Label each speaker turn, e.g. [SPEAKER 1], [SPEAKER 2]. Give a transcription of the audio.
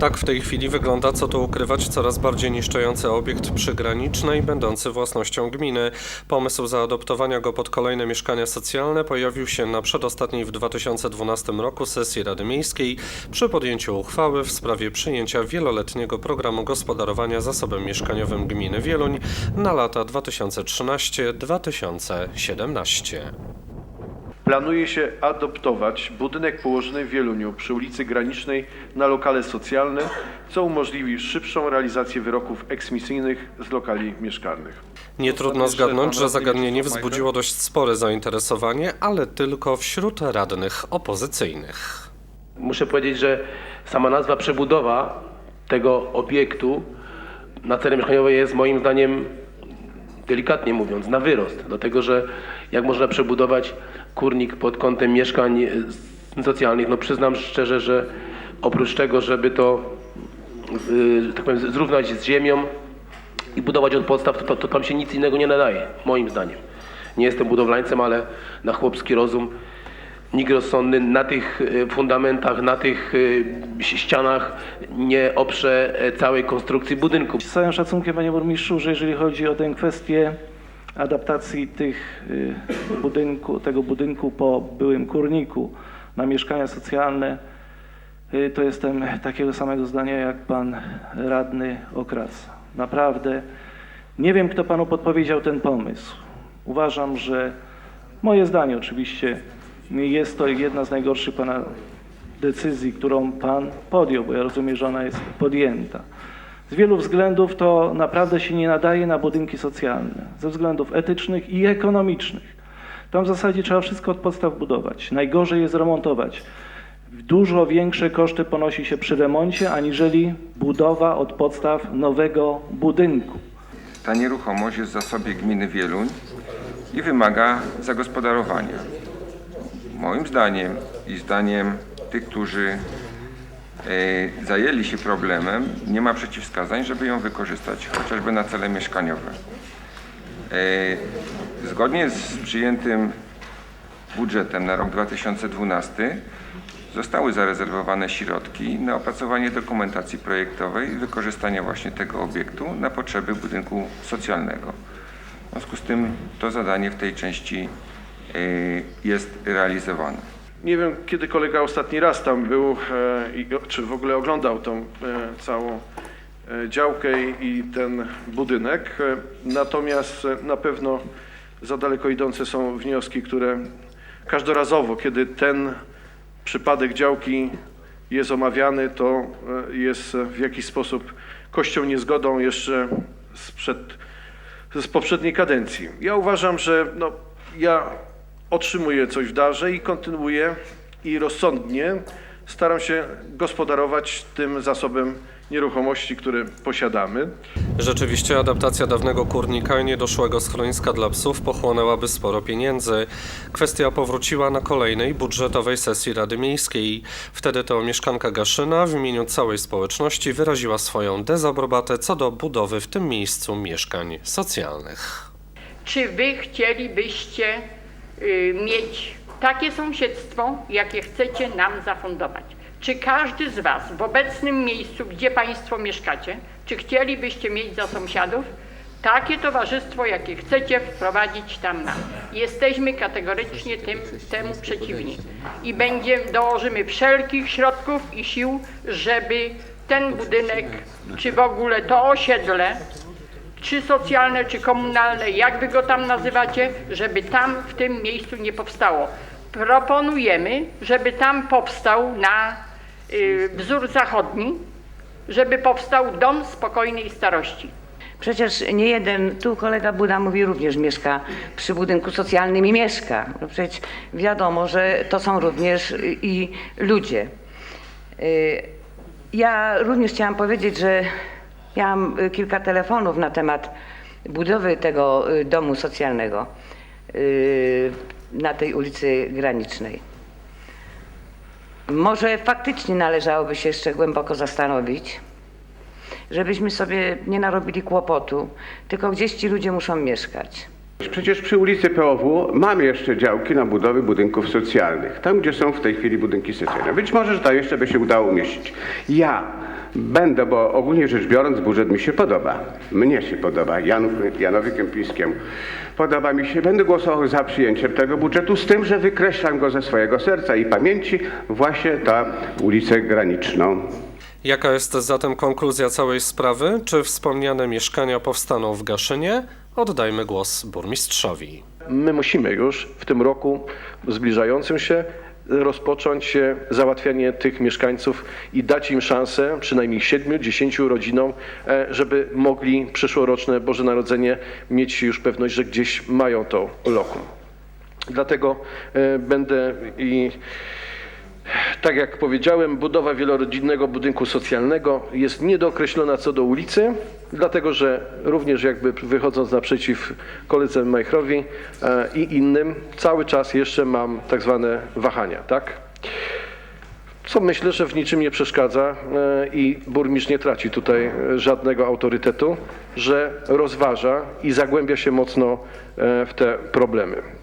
[SPEAKER 1] Tak w tej chwili wygląda, co tu ukrywać, coraz bardziej niszczący obiekt przygraniczny i będący własnością gminy. Pomysł zaadoptowania go pod kolejne mieszkania socjalne pojawił się na przedostatniej w 2012 roku sesji Rady Miejskiej przy podjęciu uchwały w sprawie przyjęcia wieloletniego programu gospodarowania zasobem mieszkaniowym gminy Wieluń na lata 2013-2017.
[SPEAKER 2] Planuje się adoptować budynek położony w Wieluniu przy ulicy Granicznej na lokale socjalne, co umożliwi szybszą realizację wyroków eksmisyjnych z lokali mieszkalnych.
[SPEAKER 1] Nie trudno zgadnąć, że zagadnienie wzbudziło dość spore zainteresowanie, ale tylko wśród radnych opozycyjnych.
[SPEAKER 3] Muszę powiedzieć, że sama nazwa przebudowa tego obiektu na cele mieszkaniowe jest moim zdaniem, delikatnie mówiąc, na wyrost. Dlatego, że jak można przebudować kurnik pod kątem mieszkań socjalnych, no przyznam szczerze, że oprócz tego, żeby to yy, tak powiem, zrównać z ziemią i budować od podstaw, to, to tam się nic innego nie nadaje, moim zdaniem. Nie jestem budowlańcem, ale na chłopski rozum nikt rozsądny na tych e, fundamentach, na tych e, ścianach nie oprze e, całej konstrukcji budynku.
[SPEAKER 4] Z całym szacunkiem, panie burmistrzu, że jeżeli chodzi o tę kwestię adaptacji tych y, budynku, tego budynku po byłym kurniku na mieszkania socjalne, y, to jestem takiego samego zdania jak pan radny Okras. Naprawdę nie wiem, kto panu podpowiedział ten pomysł. Uważam, że moje zdanie oczywiście jest to jedna z najgorszych pana decyzji, którą pan podjął, bo ja rozumiem, że ona jest podjęta. Z wielu względów to naprawdę się nie nadaje na budynki socjalne, ze względów etycznych i ekonomicznych. Tam w zasadzie trzeba wszystko od podstaw budować. Najgorzej jest remontować. Dużo większe koszty ponosi się przy remoncie, aniżeli budowa od podstaw nowego budynku.
[SPEAKER 5] Ta nieruchomość jest w zasobie gminy Wieluń i wymaga zagospodarowania. Moim zdaniem i zdaniem tych, którzy zajęli się problemem, nie ma przeciwwskazań, żeby ją wykorzystać chociażby na cele mieszkaniowe. E, Zgodnie z przyjętym budżetem na rok 2012 zostały zarezerwowane środki na opracowanie dokumentacji projektowej i wykorzystanie właśnie tego obiektu na potrzeby budynku socjalnego. W związku z tym to zadanie w tej części e, jest realizowane.
[SPEAKER 2] Nie wiem, kiedy kolega ostatni raz tam był, e, czy w ogóle oglądał tą e, całą e, działkę i, ten budynek. Natomiast na pewno za daleko idące są wnioski, które każdorazowo, kiedy ten przypadek działki jest omawiany, to jest w jakiś sposób kością niezgodą jeszcze sprzed, z poprzedniej kadencji. Ja uważam, że no, ja otrzymuję coś w darze i kontynuuję i rozsądnie staram się gospodarować tym zasobem nieruchomości, które posiadamy.
[SPEAKER 1] Rzeczywiście adaptacja dawnego kurnika i niedoszłego schroniska dla psów pochłonęłaby sporo pieniędzy. Kwestia powróciła na kolejnej budżetowej sesji Rady Miejskiej. Wtedy to mieszkanka Gaszyna w imieniu całej społeczności wyraziła swoją dezaprobatę co do budowy w tym miejscu mieszkań socjalnych.
[SPEAKER 6] Czy wy chcielibyście mieć takie sąsiedztwo, jakie chcecie nam zafundować? Czy każdy z was w obecnym miejscu, gdzie państwo mieszkacie, czy chcielibyście mieć za sąsiadów takie towarzystwo, jakie chcecie wprowadzić tam nam? Jesteśmy kategorycznie tym, temu przeciwni i będziemy, dołożymy wszelkich środków i sił, żeby ten budynek, czy w ogóle to osiedle, czy socjalne, czy komunalne, jak wy go tam nazywacie, żeby tam w tym miejscu nie powstało. Proponujemy, żeby tam powstał na y, wzór zachodni, żeby powstał dom spokojnej starości.
[SPEAKER 7] Przecież nie jeden, tu kolega Buda mówi również mieszka przy budynku socjalnym i mieszka. No przecież wiadomo, że to są również i ludzie. Y, Ja również chciałam powiedzieć, że miałam y, kilka telefonów na temat budowy tego y, domu socjalnego y, na tej ulicy Granicznej. Może faktycznie należałoby się jeszcze głęboko zastanowić, żebyśmy sobie nie narobili kłopotu, tylko gdzieś ci ludzie muszą mieszkać.
[SPEAKER 8] Przecież przy ulicy POW mamy jeszcze działki na budowy budynków socjalnych, tam gdzie są w tej chwili budynki socjalne. Być może, że tam jeszcze by się udało umieścić. Ja Będę, bo ogólnie rzecz biorąc budżet mi się podoba. Mnie się podoba, Janów, Janowi Kępińskiemu. Podoba mi się, będę głosował za przyjęciem tego budżetu, z tym, że wykreślam go ze swojego serca i pamięci właśnie ta ulicę graniczną.
[SPEAKER 1] Jaka jest zatem konkluzja całej sprawy? Czy wspomniane mieszkania powstaną w Gaszynie? Oddajmy głos burmistrzowi.
[SPEAKER 2] My musimy już w tym roku zbliżającym się rozpocząć załatwianie tych mieszkańców i dać im szansę, przynajmniej 7-10 rodzinom, e, żeby mogli przyszłoroczne Boże Narodzenie mieć już pewność, że gdzieś mają to lokum. Dlatego e, będę i tak jak powiedziałem, budowa wielorodzinnego budynku socjalnego jest niedookreślona co do ulicy, dlatego że również jakby wychodząc naprzeciw koledze Majchrowi e, i innym, cały czas jeszcze mam tak zwane wahania, tak? Co myślę, że w niczym nie przeszkadza e, i burmistrz nie traci tutaj e, żadnego autorytetu, że rozważa i zagłębia się mocno w te problemy.